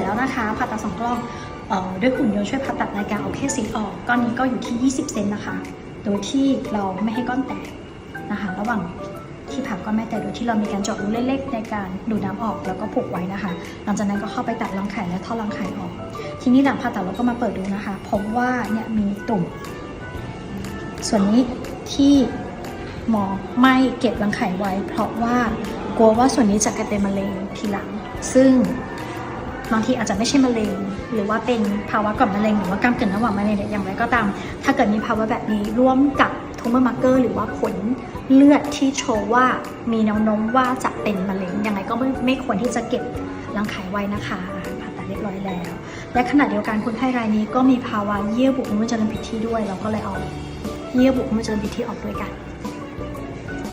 องกล้องออด้วยหุ่นยนต์ช่วยผ่าตัดรายการเอาแค่ซีออก ก้อนนี้ก็อยู่ที่ 20 เซนนะคะ โดยที่เราไม่ให้ก้อนแตกนะคะ ระหว่างที่ผ่าก้อนไม่แตกโดยที่เรามีการเจาะรูเล็กๆในการดูดน้ำออกแล้วก็ผูกไว้นะคะ หลังจากนั้นก็เข้าไปตัดรังไข่และท่อรังไข่ออก ทีนี้หลังผ่าตัดเราก็มาเปิดดูนะคะ พบว่าเนี่ยมีตุ่ม ส่วนนี้ที่หมอไม่เก็บรังไข่ไว้ เพราะว่ากลัวว่าส่วนนี้จะกลายเป็นมะเร็งทีหลัง ซึ่ง บางทีอาจจะไม่ใช่มะเร็ง หรือว่าเป็นภาวะก่อนมะเร็งหรือว่าการเกิดระหว่างมะเร็งเนี่ยอย่างไรก็ตาม ถ้าเกิดมีภาวะแบบนี้ร่วมกับทูมเมอร์มาร์เกอร์หรือว่าผลเลือดที่โชว์ว่ามีแนวโน้มว่าจะเป็นมะเร็งยังไงก็ไม่ไม่ควรที่จะเก็บรังไข่ไว้นะคะผ่าตัดเรียบร้อยแล้ว และขณะเดียวกันคนไข้รายนี้ก็มีภาวะเยื่อบุหุ้มเจริญผิดที่ด้วย เราก็เลยเอาเยื่อบุหุ้มเจริญผิดที่ออกด้วยกัน